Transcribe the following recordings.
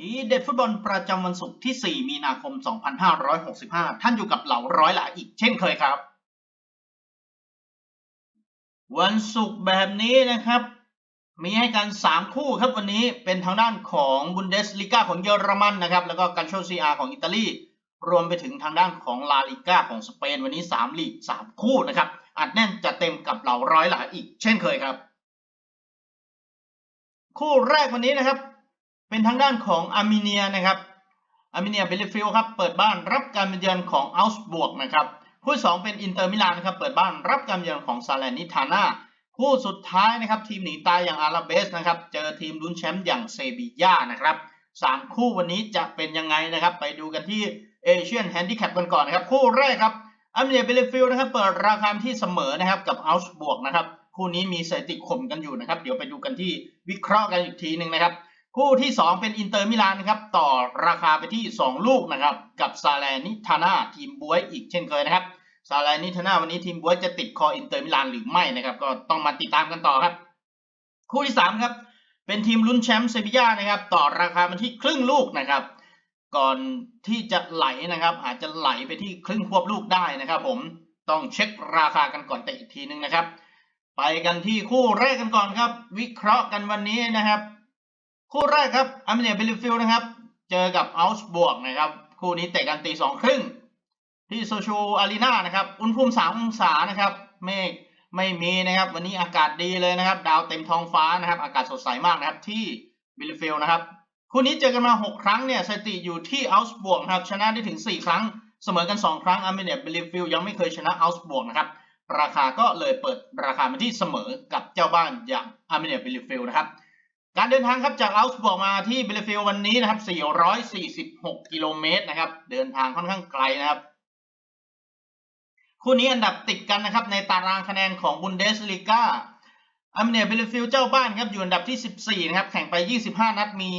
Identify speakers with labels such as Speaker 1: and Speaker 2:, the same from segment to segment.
Speaker 1: ทีเด็ดฟุตบอลประจำวันศุกร์ที่ 4 มีนาคม 2565 ท่านอยู่กับเหล่าร้อยหลาอีกเช่นเคยครับ วันศุกร์แบบนี้นะครับ มีให้กัน 3 คู่ครับวันนี้เป็นทางด้านของบุนเดสลิก้าของเยอรมันนะครับ แล้วก็กันโชซีอาของอิตาลี รวมไปถึงทางด้านของลาลิก้าของสเปนวันนี้ 3 ลีก 3 คู่นะครับอัดแน่นจะเต็มกับเหล่าร้อยหลาอีกเช่นเคยครับ คู่แรกวันนี้นะครับ เป็นทางด้านของอาร์เมเนียนะครับอาร์เมเนียเบลิฟิลครับเปิดบ้านรับการเยือนของอัลส์บวกนะครับคู่สองเป็นอินเตอร์มิลานนะครับเปิดบ้านรับการเยือนของซาเลนิทาน่าคู่สุดท้ายนะครับทีมหนีตายอย่างอาราเบสนะครับเจอทีมลุ้นแชมป์อย่างเซบีย่านะครับสามคู่วันนี้จะเป็นยังไงนะครับ ไปดูกันที่เอเชียนแฮนดิแคปกันก่อนนะครับ คู่แรกครับอาร์เมเนียเบลิฟิลนะครับเปิดราคาที่เสมอนะครับกับอัลส์บวกนะครับคู่นี้มีสถิติข่มกันอยู่นะครับ เดี๋ยวไปดูกันที่วิเคราะห์กันอีกทีหนึ่งนะครับ คู่ที่ 2 เป็นอินเตอร์มิลานนะครับ ต่อราคาไปที่ 2 ลูกนะครับ กับซาเลนิทาน่าทีมบวยอีกเช่นเคยนะครับซาเลนิทาน่าวันนี้ทีมบวยจะติดคออินเตอร์มิลานหรือไม่นะครับ ก็ต้องมาติดตามกันต่อครับ คู่ที่ 3 ครับ เป็นทีมลุ้นแชมป์เซบีย่านะครับ ต่อราคามาที่ครึ่งลูกนะครับ ก่อนที่จะไหลนะครับ อาจจะไหลไปที่ครึ่งควบลูกได้นะครับ ผมต้องเช็คราคากันก่อนแต่อีกทีนึงนะครับ ไปกันที่คู่แรกกันก่อนครับ วิเคราะห์กันวันนี้นะครับ คู่แรกครับอาร์เมเนียเบลิฟิลนะครับ เจอกับอัลส์บวกนะครับ คู่นี้เตะกันตีสองครึ่ง ที่โซชูอารีนานะครับ อุณหภูมิสามองศานะครับ เมฆไม่มีนะครับ วันนี้อากาศดีเลยนะครับ ดาวเต็มท้องฟ้านะครับ อากาศสดใสมากนะครับ ที่เบลิฟิลนะครับ คู่นี้เจอกันมา 6 ครั้งเนี่ยสถิติอยู่ที่อัลส์บวกนะครับ ชนะได้ถึง 4 ครั้ง เสมอกัน 2 ครั้งอาร์เมเนียเบลิฟิลยังไม่เคยชนะอัลส์บวกนะครับ ราคาก็เลยเปิดราคามาที่เสมอกับเจ้าบ้านอย่างอาร์เมเนียเบลิฟิลนะครับ การเดินทางครับจากอัลส์บวกมาที่เบลฟิลวันนี้นะครับ 446 กิโลเมตรนะครับ เดินทางค่อนข้างไกลนะครับ คู่นี้อันดับติดกันนะครับ ในตารางคะแนนของบุนเดสลีกาอัมเนียเบลฟิลเจ้าบ้านครับอยู่อันดับที่ 14 นะครับ แข่งไป 25 นัดมี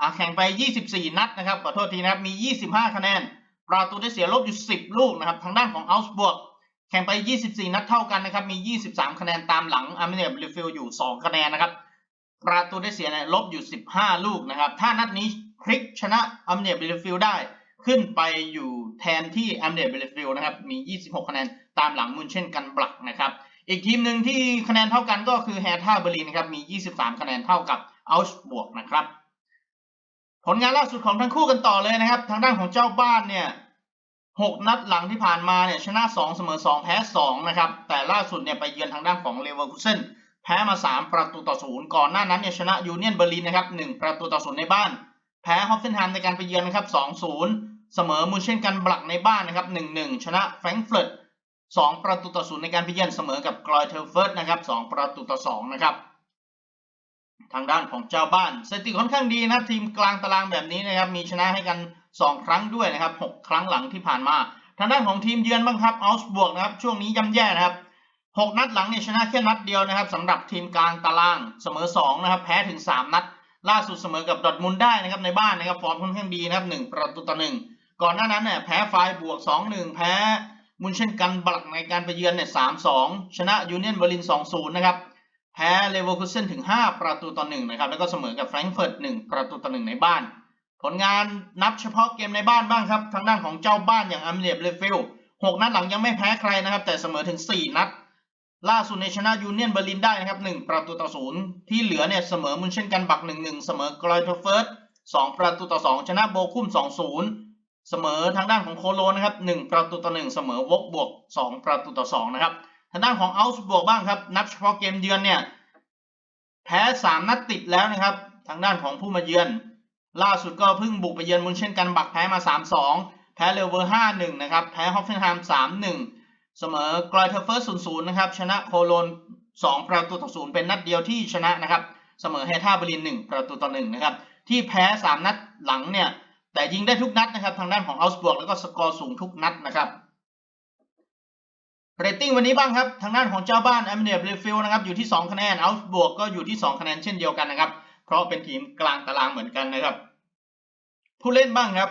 Speaker 1: อ่าแข่งไป 24 นัดนะครับขอโทษทีนะครับมี 25 คะแนน ประตูได้เสียลบอยู่ 10 ลูกนะครับ ทางด้านของอัลส์บวกแข่งไป 24 นัดเท่ากันนะครับ มี 23 คะแนนตามหลังอาร์เมเนียเบลฟิลอยู่ 2 คะแนนนะครับ ประตูได้เสียเนี่ยลบอยู่ 15 ลูกนะครับ ถ้านัดนี้พลิกชนะอัมเนียเบลฟิลได้ขึ้นไปอยู่แทนที่อัมเนียเบลฟิลนะครับ มี 26 คะแนน ตามหลังมุนเช่นกันบลักนะครับ อีกทีมหนึ่งที่คะแนนเท่ากันก็คือแฮท่าเบอร์ลินนะครับ มี 23 คะแนนเท่ากับอัลส์บวกนะครับ ผลงานล่าสุดของทั้งคู่กันต่อเลยนะครับ ทางด้านของเจ้าบ้านเนี่ย 6 นัดหลังที่ผ่านมาเนี่ยชนะ 2 เสมอ 2 แพ้ 2 นะครับ แต่ล่าสุดเนี่ยไปเยือนทางด้านของเลเวอร์คูเซน แพ้มา 3 ประตูต่อศูนย์ก่อนหน้านั้นเนี่ยชนะยูเนียนเบอร์ลินนะครับ1ประตูต่อศูนย์ในบ้าน แพ้ฮอฟเฟนไฮม์ในการไปเยือนนะครับ2-0 เสมอมูนเช่นกันบลักในบ้านนะครับ1-1 ชนะแฟรงก์เฟิร์ต2ประตูต่อศูนย์ในการไปเยือนเสมอกับกรอยเทลเฟิร์ตนะครับ2ประตูต่อ2นะครับทางด้านของเจ้าบ้านสถิติค่อนข้างดีนะทีมกลางตารางแบบนี้นะครับมีชนะให้กัน 2 ครั้งด้วยนะครับ 6 ครั้งหลังที่ผ่านมา ทางด้านของทีมเยือนบ้างครับอัลส์บวกนะครับช่วงนี้ย่ำแย่นะครับ หกนัดหลังเนี่ยชนะแค่นัดเดียวนะครับสำหรับทีมกลางตารางเสมอ2นะครับแพ้ถึง 3 นัด ล่าสุดเสมอกับดอทมุนได้นะครับในบ้านนะครับฟอร์มค่อนข้างดีนะครับ1ประตูต่อ1ก่อนหน้านั้นเนี่ยแพ้ไฟบวก 2-1 แพ้มุนเช่นกันบลักในการไปเยือนเนี่ย3-2 ชนะยูเนียนเบอร์ลิน 2-0 นะครับแพ้เลเวอร์คูเซนถึง 5 ประตูต่อ1นะครับแล้วก็เสมอกับแฟรงก์เฟิร์ต1ประตูต่อ1ในบ้าน ผลงานนับเฉพาะเกมในบ้านบ้างครับทางด้านของเจ้าบ้านอย่างอัมเลียบเลฟิลหกนัดหลังยังไม่แพ้ใครนะครับแต่เสมอถึง 4 นัด ล่าสุดในชนะยูเนียนเบอร์ลินได้นะครับ1ประตูต่อศูนย์ที่เหลือเนี่ยเสมอมุนเช่นกันบัก1-1 เสมอกรอยเทอเฟิร์ส2ประตูต่อ 2 ชนะโบคุ้ม2-0 เสมอทางด้านของโคโลนะครับ1ประตูต่อ 1 เสมอวกบวก 2 ประตูต่อ 2 นะครับ ทางด้านของอัลส์บวกบ้างครับนับเฉพาะเกมเยือนเนี่ยแพ้ 3 นัดติดแล้วนะครับ ทางด้านของผู้มาเยือน ล่าสุดก็เพิ่งบุกไปเยือนมุนเช่นกันบักแพ้มา 3-2 แพ้เลเวอร์5-1นะครับแพ้ฮอฟเฟนไฮม์3-1 เสมอกรอยเทอร์เฟิร์ส0-0นะครับ ชนะโคโลน2ประตูต่อ0เป็นนัดเดียวที่ชนะนะครับ เสมอเฮท่าเบอร์ลิน1ประตูต่อ1นะครับ ที่แพ้3นัดหลังเนี่ย แต่ยิงได้ทุกนัดนะครับ ทางด้านของอัลส์บวกแล้วก็สกอร์สูงทุกนัดนะครับเรตติ้งวันนี้บ้างครับ ทางด้านของเจ้าบ้านแอมเนียเบลฟิลนะครับอยู่ที่ 2 คะแนนอัลส์บวกก็อยู่ที่ 2 คะแนนเช่นเดียวกันนะครับ เพราะเป็นทีมกลางตารางเหมือนกันนะครับ ผู้เล่นบ้างครับ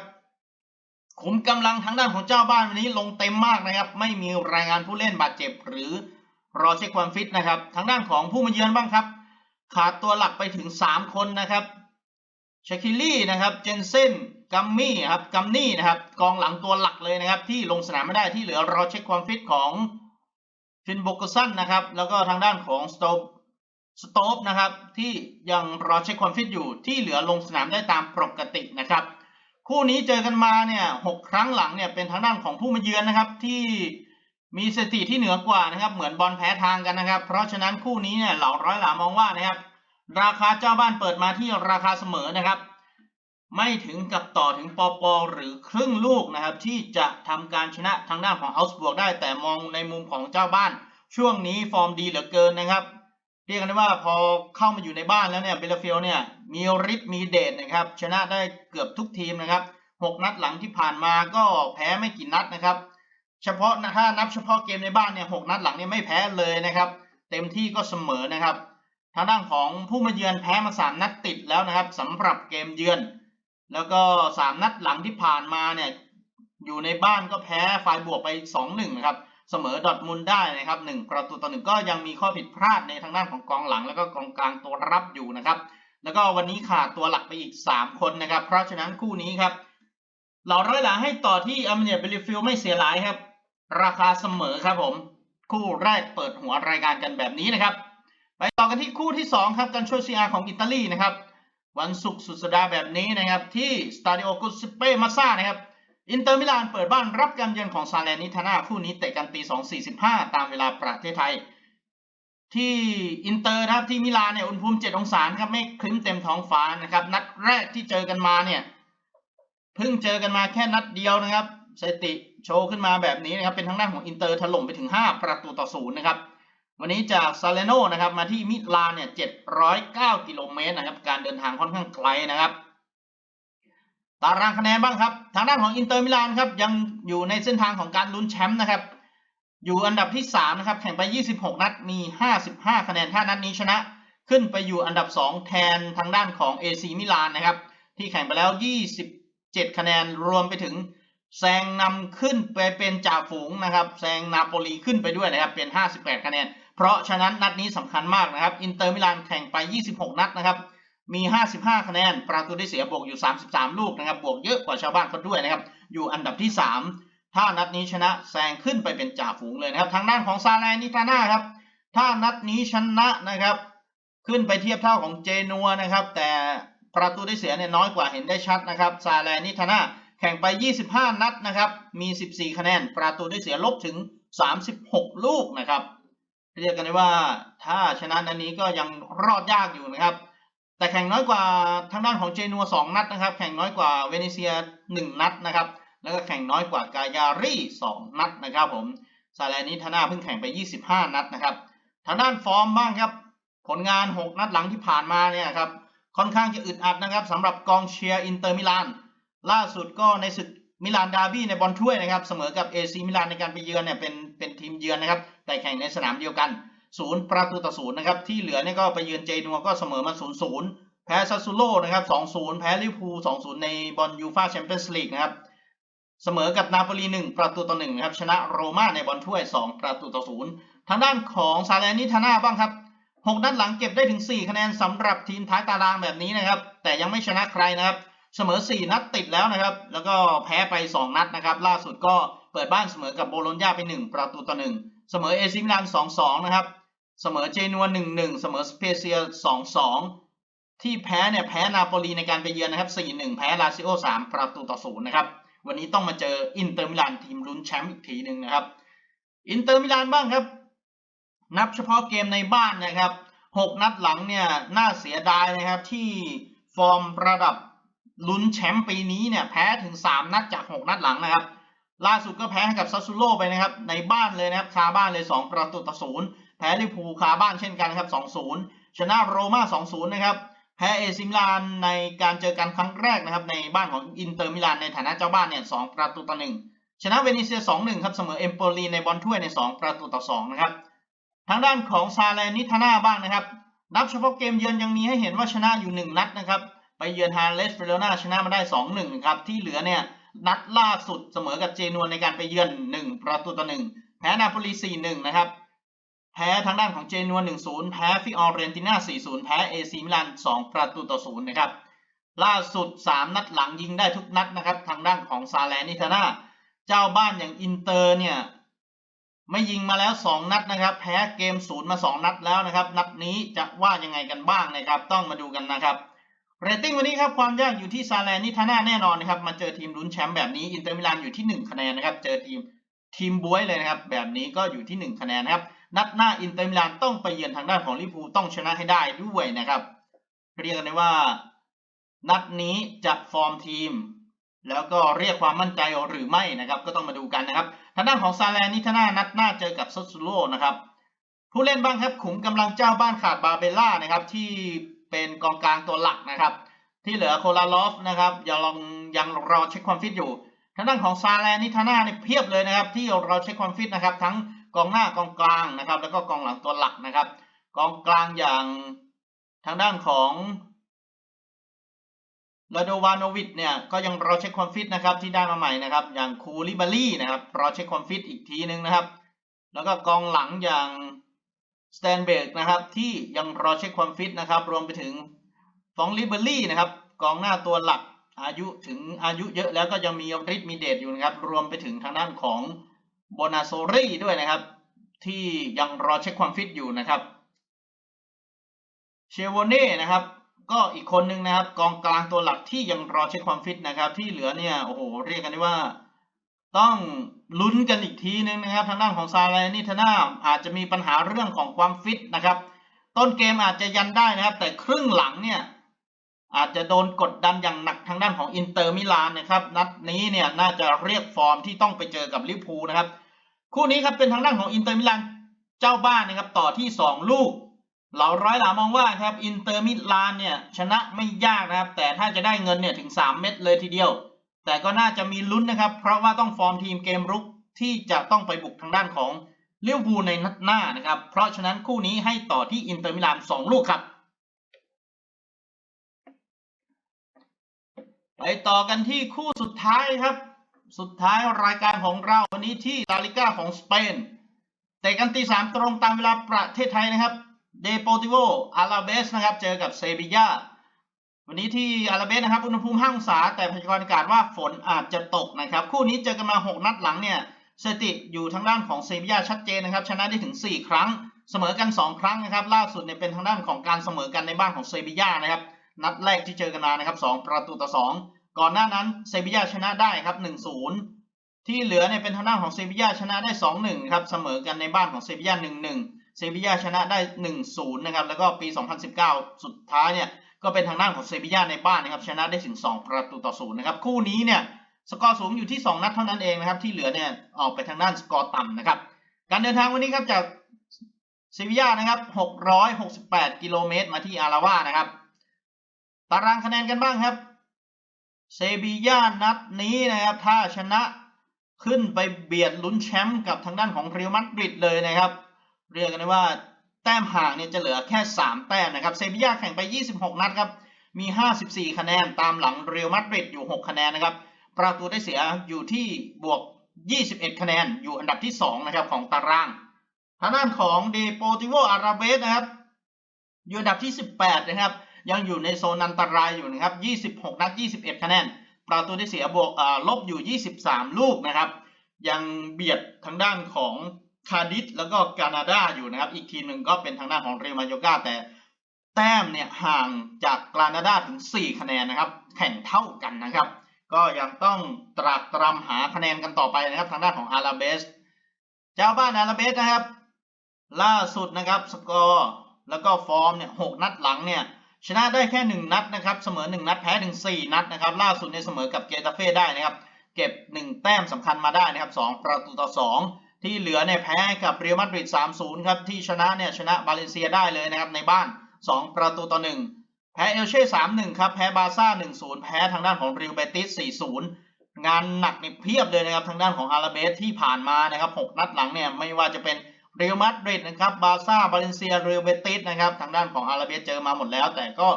Speaker 1: ขุมกำลังทางด้านของเจ้าบ้านวันนี้ลงเต็มมากนะครับ ไม่มีรายงานผู้เล่นบาดเจ็บ หรือรอเช็คความฟิตนะครับ ทางด้านของผู้มาเยือนบ้างครับ ขาดตัวหลักไปถึง 3 คนนะครับชาคิลี่นะครับ เจนเซนกัมมี่ครับ กัมนี่นะครับ กองหลังตัวหลักเลยนะครับ ที่ลงสนามไม่ได้ที่เหลือรอเช็คความฟิตของฟินโบกสันนะครับ แล้วก็ทางด้านของสโตปสโตปนะครับ ที่ยังรอเช็คความฟิตอยู่ที่เหลือลงสนามได้ตามปกตินะครับ คู่นี้เจอกันมาเนี่ยหกครั้งหลังเนี่ยเป็นทางด้านของผู้มาเยือนนะครับ ที่มีสถิติที่เหนือกว่านะครับ เหมือนบอลแพ้ทางกันนะครับ เพราะฉะนั้นคู่นี้เนี่ยเหล่าร้อยหลามองว่านะครับ ราคาเจ้าบ้านเปิดมาที่ราคาเสมอนะครับ ไม่ถึงกับต่อถึงปอปอหรือครึ่งลูกนะครับ ที่จะทำการชนะทางด้านของอัลส์บวกได้ แต่มองในมุมของเจ้าบ้าน ช่วงนี้ฟอร์มดีเหลือเกินนะครับ เรียกกันได้ว่าพอเข้ามาอยู่ในบ้านแล้วเนี่ยเบลเฟียลเนี่ย มีฤทธิ์มีเดชนะครับ ชนะได้เกือบทุกทีมนะครับหกนัดหลังที่ผ่านมาก็แพ้ไม่กี่นัดนะครับ เฉพาะถ้านับเฉพาะเกมในบ้านเนี่ยหกนัดหลังเนี่ยไม่แพ้เลยนะครับ เต็มที่ก็เสมอนะครับ ทางด้านของผู้มาเยือนแพ้มาสามนัดติดแล้วนะครับสำหรับเกมเยือน แล้วก็สามนัดหลังที่ผ่านมาเนี่ยอยู่ในบ้านก็แพ้ฝ่ายบวกไปสองหนึ่งนะครับเสมอดอทมุนด์ได้นะครับหนึ่งประตูต่อหนึ่งก็ยังมีข้อผิดพลาดในทางด้านของกองหลัง แล้วก็กองกลางตัวรับอยู่นะครับ แล้วก็วันนี้ขาดตัวหลักไปอีก 3 คนนะครับ เพราะฉะนั้นคู่นี้ครับเราร้อยหลาให้ต่อที่อัมเนียเบลิฟิลไม่เสียหลายครับ ราคาเสมอครับผม คู่แรกเปิดหัวรายการกันแบบนี้นะครับ ไปต่อกันที่คู่ที่ 2 ครับกันโชซีอาของอิตาลีนะครับ วันศุกร์สุดสัปดาห์แบบนี้นะครับ ที่สตาดิโอกุสเปมาซ่านะครับอินเตอร์มิลานเปิดบ้านรับการเยือนของซาเลนิทานาคู่นี้เตะกันตี2.45 ตามเวลาประเทศไทย ที่อินเตอร์นะครับที่มิลานเนี่ยอุณหภูมิ7องศาครับไม่คลึ้มเต็มท้องฟ้านะครับ นัดแรกที่เจอกันมาเนี่ยเพิ่งเจอกันมาแค่นัดเดียวนะครับสถิติโชว์ขึ้นมาแบบนี้นะครับ เป็นทางด้านของอินเตอร์ถล่มไปถึง 5 ประตูต่อศูนย์นะครับ วันนี้จากซาเลโนนะครับมาที่มิลานเนี่ย709กิโลเมตรนะครับ การเดินทางค่อนข้างไกลนะครับ ตารางคะแนนบ้างครับ ทางด้านของอินเตอร์มิลานครับยังอยู่ในเส้นทางของการลุ้นแชมป์นะครับ อยู่อันดับที่ 3 นะครับ แข่งไป 26 นัดมี 55 คะแนนถ้านัดนี้ชนะ ขึ้นไปอยู่อันดับ 2 แทนทางด้านของ AC มิลานนะครับ ที่แข่งไปแล้ว 27 คะแนนรวมไปถึงแซงนำขึ้นไปเป็นจ่าฝูงนะครับแซงนาโปลีขึ้นไปด้วยนะครับเป็น 58 คะแนน เพราะฉะนั้นนัดนี้สำคัญมากนะครับอินเตอร์มิลานแข่งไป 26 นัดนะครับมี 55 คะแนน ประตูได้เสียบวกอยู่ 33 ลูกนะครับบวกเยอะกว่าชาวบ้านเขาด้วยนะครับอยู่อันดับที่ 3 ถ้านัดนี้ชนะแซงขึ้นไปเป็นจ่าฝูงเลยนะครับ ทางด้านของซาแลนิตาน่าครับ ถ้านัดนี้ชนะนะครับ ขึ้นไปเทียบเท่าของเจนัวนะครับ แต่ประตูได้เสียเนี่ยน้อยกว่าเห็นได้ชัดนะครับ ซาแลนิตาน่าแข่งไป 25 นัดนะครับ มี 14 คะแนน ประตูได้เสียลบถึง 36 ลูกนะครับ เรียกกันได้ว่าถ้าชนะนัดนี้ก็ยังรอดยากอยู่นะครับ แต่แข่งน้อยกว่าทางด้านของเจนัว 2 นัดนะครับ แข่งน้อยกว่าเวเนเซีย 1 นัดนะครับ แล้วก็แข่งน้อยกว่ากายารี2นัดนะครับผมซาเลนิทาน่าเพิ่งแข่งไป 25 นัดนะครับทางด้านฟอร์มบ้างครับ ผลงาน 6 นัดหลังที่ผ่านมาเนี่ยครับค่อนข้างจะอึดอัดนะครับสำหรับกองเชียร์อินเตอร์มิลานล่าสุดก็ในศึกมิลานดาร์บี้ในบอลถ้วยนะครับเสมอกับเอซีมิลานในการไปเยือนเนี่ยเป็นเป็นทีมเยือนนะครับแต่แข่งในสนามเดียวกันศูนย์ประตูต่อศูนย์นะครับที่เหลือเนี่ยก็ไปเยือนเจนัวก็เสมอมาศูนย์ศูนย์แพ้ซัสซูโร่นะครับสองศูนย์แพ้ลิเวอร์พูลสองศูนย์ในบอลยูฟ่าแชมเปี้ยนส์ลีกนะครับ เสมอกับนาโปลีหนึ่งประตูต่อหนึ่งนะครับชนะโรม่าในบอลถ้วยสองประตูต่อศูนย์ทางด้านของซาเลนิทาน่าบ้างครับหกนัดหลังเก็บได้ถึง 4 คะแนนสำหรับทีมท้ายตารางแบบนี้นะครับ แต่ยังไม่ชนะใครนะครับ เสมอ 4 นัดติดแล้วนะครับ แล้วก็แพ้ไป 2 นัดนะครับ ล่าสุดก็เปิดบ้านเสมอกับโบโลญญาไป 1 ประตูต่อ 1 เสมอเอซิมิลาน 2-2 นะครับ เสมอเจนัว 1-1 เสมอสเปเซีย 2-2 ที่แพ้เนี่ยแพ้นาโปลีในการไปเยือนนะครับ 4-1 แพ้ลาซิโอ 3 ประตูต่อ 0 นะครับ วันนี้ต้องมาเจออินเตอร์มิลานทีมลุ้นแชมป์อีกทีหนึ่งนะครับ อินเตอร์มิลานบ้างครับ นับเฉพาะเกมในบ้านนะครับ 6 นัดหลังเนี่ยน่าเสียดายนะครับที่ฟอร์มระดับลุ้นแชมป์ปีนี้เนี่ยแพ้ถึง 3 นัดจาก 6 นัดหลังนะครับ ล่าสุดก็แพ้ให้กับซัสซูโร่ไปนะครับ ในบ้านเลยนะครับคาบ้านเลย 2 ประตูต่อศูนย์แพ้ลิเวอร์พูลคาบ้านเช่นกันครับ 2-0 ชนะโรม่า 2-0 นะครับ แพ้เอซิมิลานในการเจอกันครั้งแรกนะครับในบ้านของอินเตอร์มิลานในฐานะเจ้าบ้านเนี่ย2ประตูต่อ1ชนะเวเนเซีย 2-1 ครับเสมอเอมโปลีในบอลถ้วยใน 2 ประตูต่อ 2 นะครับ ทางด้านของซาเลนิทาน่าบ้างนะครับ นับเฉพาะเกมเยือนยังมีให้เห็นว่าชนะอยู่ 1 นัดนะครับ ไปเยือนฮาเลสเฟโรนาชนะมาได้ 2-1ครับ ที่เหลือเนี่ยนัดล่าสุดเสมอกับเจนัวในการไปเยือน 1 ประตูต่อ 1 แพ้นาโปลี 4-1 นะครับ แพ้ทางด้านของเจนัว1-0 แพ้ฟิออเรนติน่า 4-0 แพ้เอซีมิลาน 2 ประตูต่อ 0 นะครับ ล่าสุด 3 นัดหลังยิงได้ทุกนัดนะครับ ทางด้านของซาแลนิทาน่า เจ้าบ้านอย่างอินเตอร์เนี่ย ไม่ยิงมาแล้ว 2 นัดนะครับ แพ้เกมศูนย์มา 2 นัดแล้วนะครับ นัดนี้จะว่ายังไงกันบ้างนะครับ ต้องมาดูกันนะครับ เรตติ้งวันนี้ครับ ความยากอยู่ที่ซาแลนิทาน่าแน่นอนนะครับ มาเจอทีมลุ้นแชมป์แบบนี้ อินเตอร์มิลานอยู่ที่ 1 คะแนนนะครับ เจอทีมทีมบวยเลยนะครับ แบบนี้ก็อยู่ที่ 1 คะแนนนะครับ นัดหน้าอินเตอร์มิลานต้องไปเยือนทางด้านของลิเวอร์พูลต้องชนะให้ได้ด้วยนะครับ เรียกกันได้ว่า นัดนี้จะฟอร์มทีม แล้วก็เรียกความมั่นใจหรือไม่นะครับ ก็ต้องมาดูกันนะครับ ทางด้านของซาแลนิทนานัดหน้าเจอกับซัสซูโลนะครับผู้เล่นบ้างครับขุมกำลังเจ้าบ้านขาดบาเบล่านะครับ ที่เป็นกองกลางตัวหลักนะครับ ที่เหลือโคลาลอฟนะครับยังลองยังรอเช็คความฟิตอยู่ทางด้านของซาแลนิทาน่าเนี่ยเพียบเลยนะครับ ที่รอเช็คความฟิตนะครับ ทั้ง กองหน้ากองกลางนะครับ แล้วก็กองหลังตัวหลักนะครับ กองกลางอย่างทางด้านของลาโดวานโวิดเนี่ยก็ยังรอเช็คความฟิตนะครับที่ได้มาใหม่นะครับ อย่างคูลิบารี่นะครับรอเช็คความฟิตอีกทีนึงนะครับ แล้วก็กองหลังอย่างสแตนเบิร์กนะครับที่ยังรอเช็คความฟิตนะครับ รวมไปถึงฟองลิเบอรี่นะครับกองหน้าตัวหลักอายุถึงอายุเยอะแล้วก็ยังมีฤทธิ์มีเดชอยู่นะครับ รวมไปถึงทางด้านของ โบนาโซรี่ด้วยนะครับ ที่ยังรอเช็คความฟิตอยู่นะครับเชโวเน่นะครับ ก็อีกคนนึงนะครับ กองกลางตัวหลักที่ยังรอเช็คความฟิตนะครับ ที่เหลือเนี่ยโอ้โหเรียกกันได้ว่าต้องลุ้นกันอีกทีนึงนะครับ ทางด้านของซาเลนิทนาอาจจะมีปัญหาเรื่องของความฟิตนะครับ ต้นเกมอาจจะยันได้นะครับ แต่ครึ่งหลังเนี่ย อาจจะโดนกดดันอย่างหนักทางด้านของอินเตอร์มิลานนะครับ นัดนี้เนี่ยน่าจะเรียกฟอร์มที่ต้องไปเจอกับลิเวอร์พูลนะครับ คู่นี้ครับเป็นทางด้านของอินเตอร์มิลานเจ้าบ้านนะครับต่อที่ 2 ลูก เหล่าร้อยหลามองว่าครับอินเตอร์มิลานเนี่ยชนะไม่ยากนะครับ แต่ถ้าจะได้เงินเนี่ยถึง 3 เม็ดเลยทีเดียว แต่ก็น่าจะมีลุ้นนะครับ เพราะว่าต้องฟอร์มทีมเกมรุกที่จะต้องไปบุกทางด้านของลิเวอร์พูลในนัดหน้านะครับ เพราะฉะนั้นคู่นี้ให้ต่อที่อินเตอร์มิลาน2ลูกครับ ไปต่อกันที่คู่สุดท้ายครับ สุดท้ายรายการของเราวันนี้ที่ลาลิก้าของสเปนแต่กันตีสามตรงตามเวลาประเทศไทยนะครับเดโปติโวอาราเบสนะครับ เจอกับเซบียาวันนี้ที่อาราเบสนะครับ อุณหภูมิ5องศา แต่พยากรณ์อากาศว่าฝนอาจจะตกนะครับ คู่นี้เจอกันมา 6 นัดหลังเนี่ยสถิติอยู่ทางด้านของเซบียาชัดเจนนะครับ ชนะได้ถึง 4 ครั้ง เสมอกัน 2 ครั้งนะครับ ล่าสุดเนี่ยเป็นทางด้านของการเสมอกันในบ้านของเซบียานะครับ นัดแรกที่เจอกันมานะครับ 2 ประตูต่อ 2 ก่อนหน้านั้นเซบียาชนะได้ครับ 1-0 ที่เหลือเนี่ยเป็นทางด้านของเซบียาชนะได้ 2-1 ครับ เสมอกันในบ้านของเซบียา 1-1 เซบียาชนะได้ 1-0 นะครับ แล้วก็ปี 2019 สุดท้ายเนี่ยก็เป็นทางด้านของเซบียาในบ้านนะครับ ชนะได้ถึง 2 ประตูต่อ0นะครับ คู่นี้เนี่ยสกอร์สูงอยู่ที่ 2 นัดเท่านั้นเองนะครับ ที่เหลือเนี่ยออกไปทางด้านสกอร์ต่ำนะครับ การเดินทางวันนี้ครับจากเซบียานะครับ 668 กิโลเมตรมาที่อาราวานะครับ ตารางคะแนนกันบ้างครับ เซบีย่านัดนี้นะครับ ถ้าชนะขึ้นไปเบียดลุ้นแชมป์กับทางด้านของเรอัลมาดริดเลยนะครับ เรียกกันว่าแต้มห่างเนี่ยจะเหลือแค่ 3 แต้มนะครับ เซบีย่าแข่งไป 26 นัดครับ มี 54 คะแนนตามหลังเรอัลมาดริดอยู่ 6 คะแนนนะครับ ประตูได้เสียอยู่ที่บวก 21 คะแนนอยู่อันดับที่ 2 นะครับของตาราง ทางด้านของเดโปติโวอาราเบสนะครับ อยู่อันดับที่ 18 นะครับ ยังอยู่ในโซนอันตรายอยู่นะครับ 26 นัด 21 คะแนน ประตูได้เสียบวกลบอยู่ 23 ลูกนะครับ ยังเบียดทางด้านของคาดิสแล้วก็กานาดาอยู่นะครับ อีกทีหนึ่งก็เป็นทางด้านของเรมาโยกาแต่แต้มเนี่ยห่างจากกานาดาถึง 4 คะแนนนะครับ แข่งเท่ากันนะครับ ก็ยังต้องตรากตรำหาคะแนนกันต่อไปนะครับ ทางด้านของอาราเบส เจ้าบ้านอาราเบสนะครับ ล่าสุดนะครับสกอร์แล้วก็ฟอร์มเนี่ยหนัดหลังเนี่ย ชนะได้แค่ 1 นัดนะครับเสมอ 1 นัดแพ้ถึง 4 นัดนะครับล่าสุดในเสมอกับเกตาเฟ่ได้นะครับเก็บ 1 แต้มสำคัญมาได้นะครับ2ประตูต่อ 2 ที่เหลือเนี่ยแพ้กับเรอัลมาดริด3-0ครับที่ชนะเนี่ยชนะบาเลนเซียได้เลยนะครับในบ้าน 2 ประตูต่อ 1 แพ้เอลเช่3-1ครับแพ้บาซ่า1-0 แพ้ทางด้านของริวเบติส4-0งานหนักเนี่ยเพียบเลยนะครับทางด้านของอาราเบสที่ผ่านมานะครับ 6 นัดหลังเนี่ยไม่ว่าจะเป็น เรอัลมาดริดนะครับบาซ่าบาเลนเซียเรอัลเบติสนะครับทางด้านของอาราเบสเจอมาหมดแล้ว แต่ก็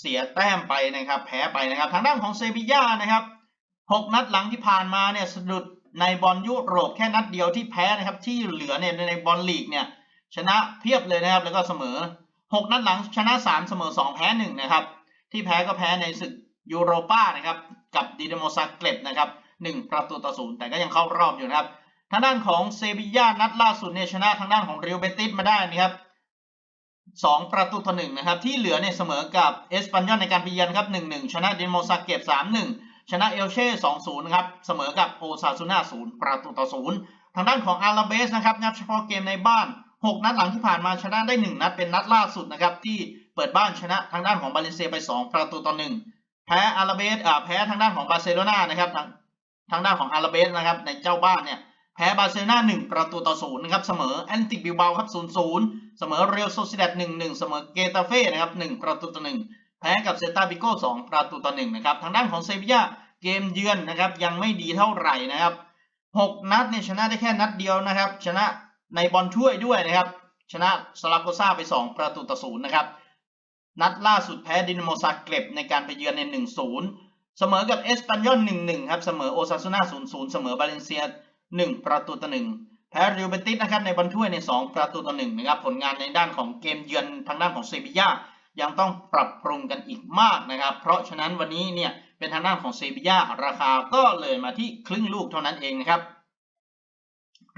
Speaker 1: เสียแต้มไปนะครับ แพ้ไปนะครับ ทางด้านของเซบีย่านะครับ6นัดหลังที่ผ่านมาเนี่ยสะดุดในบอลยุโรปแค่นัดเดียวที่แพ้นะครับ ที่เหลือเนี่ยในบอลลีกเนี่ยชนะเพียบเลยนะครับ แล้วก็เสมอ 6 นัดหลังชนะ 3 เสมอ 2 แพ้ 1 นะครับ ที่แพ้ก็แพ้ในศึกยูโรป้านะครับ กับดินาโมซาเกร็บนะครับ 1 ประตูต่อศูนย์แต่ก็ยังเข้ารอบอยู่นะครับางด้านของเซบีย่านัดล่าสุดเนี่ยชนะทางด้านของเรียวเบติสมาได้นะครับสองประตูต่อหนึ่งนะครับ ที่เหลือเนี่ยเสมอกับเอสปันยอนในการไปเยือนครับหนึ่งหนึ่งชนะดินโมซาเก็บสามหนึ่งชนะเอลเช่สองศูนย์นะครับเสมอกับโอซาซูน่าศูนย์ประตูต่อศูนย์ทางด้านของอาราเบสนะครับนับเฉพาะเกมในบ้าน 6 นัดหลังที่ผ่านมาชนะได้ 1 นัดเป็นนัดล่าสุดนะครับที่เปิดบ้านชนะทางด้านของบาเลเซียไป 2 ประตูต่อหนึ่งแพ้อาราเบสอ่าแพ้ทางด้านของบาร์เซโลนานะครับทางทางด้านของอาราเบสนะครับในเจ้าบ้านเนี่ย แพ้บาร์เซโลนา1ประตูต่อศูนย์นะครับ เสมอแอนติกบิลเบาครับ0-0เสมอเรอัลโซซิเดต1-1เสมอเกตาเฟ่นะครับ1ประตูต่อ1แพ้กับเซตาบิโก้2ประตูต่อ1นะครับ ทางด้านของเซบียาเกมเยือนนะครับยังไม่ดีเท่าไหร่นะครับ6นัดเนี่ยชนะได้แค่นัดเดียวนะครับ ชนะในบอลถ้วยด้วยนะครับ ชนะสลาโกซาไป2ประตูต่อ0นะครับนัดล่าสุดแพ้ดินาโมซาเกร็บในการไปเยือนใน1-0เสมอกับเอสปันยอน1-1ครับเสมอโอซาซูน่า0-0เสมอบาเลนเซีย 1 ประตูต่อ1แพ้ริวเบติสนะครับในบอลถ้วยใน 2 ประตูต่อ1นะครับผลงานในด้านของเกมเยือนทางด้านของเซบียายังต้องปรับปรุงกันอีกมากนะครับ เพราะฉะนั้นวันนี้เนี่ยเป็นทางด้านของเซบียาราคาก็เลยมาที่ครึ่งลูกเท่านั้นเองนะครับ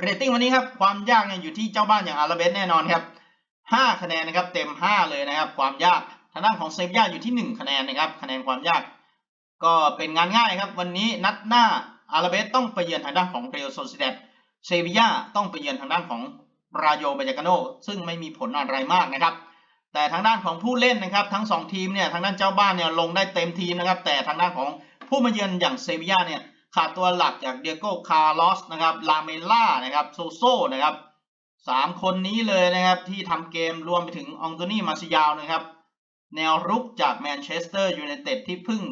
Speaker 1: เรตติ้งวันนี้ครับความยากเนี่ยอยู่ที่เจ้าบ้านอย่างอาราเบสแน่นอนครับ5คะแนนนะครับเต็ม 5 เลยนะครับ ความยากทางด้านของเซบียาอยู่ที่ 1 คะแนนนะครับ คะแนนความยาก ก็เป็นงานง่ายครับ วันนี้นัดหน้า อาราเบสต้องไปเยือนทางด้านของเรอัลโซซิเดตเซบียาต้องไปเยือนทางด้านของราโยบายากาโนซึ่งไม่มีผลอะไรมากนะครับ แต่ทางด้านของผู้เล่นนะครับทั้ง 2 ทีมเนี่ยทางด้านเจ้าบ้านเนี่ยลงได้เต็มทีมนะครับ แต่ทางด้านของผู้มาเยือนอย่างเซบียาเนี่ยขาดตัวหลักจากเดียโก้คาร์ลอสนะครับลาเมล่านะครับโซโซนะครับสามคนนี้เลยนะครับที่ทำเกมรวมไปถึงองโตนี่มาซิยาวนะครับ แนวรุกจากแมนเชสเตอร์ยูไนเต็ดที่เพิ่ง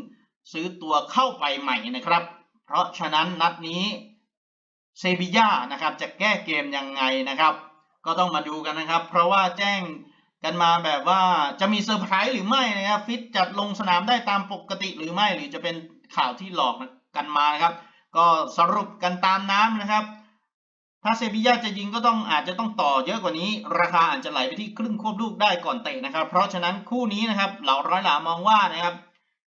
Speaker 1: ซื้อตัวเข้าไปใหม่นะครับ เพราะฉะนั้นนัดนี้เซบีย่านะครับจะแก้เกมยังไงนะครับ ก็ต้องมาดูกันนะครับ เพราะว่าแจ้งกันมาแบบว่าจะมีเซอร์ไพรส์หรือไม่นะครับฟิตจัดลงสนามได้ตามปกติหรือไม่หรือจะเป็นข่าวที่หลอกกันมานะครับ ก็สรุปกันตามน้ำนะครับ ถ้าเซบีย่าจะยิงก็ต้องอาจจะต้องต่อเยอะกว่านี้ ราคาอาจจะไหลไปที่ครึ่งควบลูกได้ก่อนเตะนะครับ เพราะฉะนั้นคู่นี้นะครับเหล่าร้อยหลามองว่านะครับ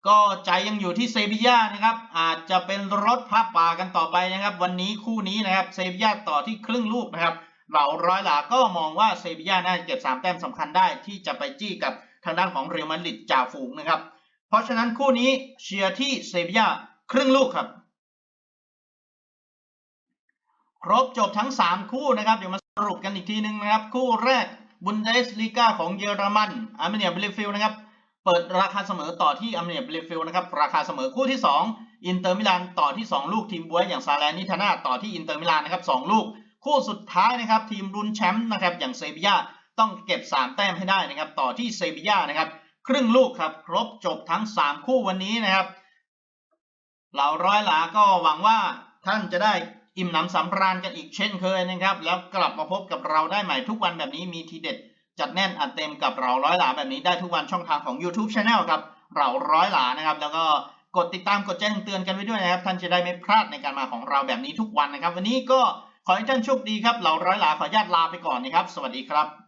Speaker 1: ก็ใจยังอยู่ที่เซบีย่านะครับ อาจจะเป็นรถพับป่ากันต่อไปนะครับ วันนี้คู่นี้นะครับเซบีย่าต่อที่ครึ่งลูกนะครับ เหล่าร้อยหลาก็มองว่าเซบีย่าน่าจะเก็บ 3 แต้มสำคัญได้ที่จะไปจี้กับทางด้านของเรอัลมาดริดจ่าฝูงนะครับ เพราะฉะนั้นคู่นี้เชียร์ที่เซบีย่าครึ่งลูกครับ ครบจบทั้ง 3 คู่นะครับเดี๋ยวมาสรุปกันอีกทีนึงนะครับ คู่แรกบุนเดสลีกาของเยอรมันอาร์เมเนียเบลิฟิลนะครับ เปิดราคาเสมอต่อที่อเมเนียเบลฟิลนะครับราคาเสมอคู่ที่ 2 อินเตอร์มิลานต่อที่ 2 ลูกทีมบวยอย่างซาแลนิทานาต่อที่อินเตอร์มิลานนะครับ2ลูก คู่สุดท้ายนะครับทีมรุนแชมป์นะครับอย่างเซบียาต้องเก็บ 3 แต้มให้ได้นะครับต่อที่เซบียานะครับครึ่งลูกครับครบจบทั้ง 3 คู่วันนี้นะครับเหล่าร้อยหลาก็หวังว่าท่านจะได้อิ่มหนำสำราญกันอีกเช่นเคยนะครับ แล้วกลับมาพบกับเราได้ใหม่ทุกวันแบบนี้มีทีเด็ด จัดแน่นอัดเต็มกับเราร้อยหลาแบบนี้ได้ทุกวันช่องทางของ YouTube Channel ครับเราร้อยหลานะครับ แล้วก็กดติดตามกดแจ้งเตือนกันไว้ด้วยนะครับ ท่านจะได้ไม่พลาดในการมาของเราแบบนี้ทุกวันนะครับ วันนี้ก็ขอให้ท่านโชคดีครับเราร้อยหลาขออนุญาตลาไปก่อนนะครับ สวัสดีครับ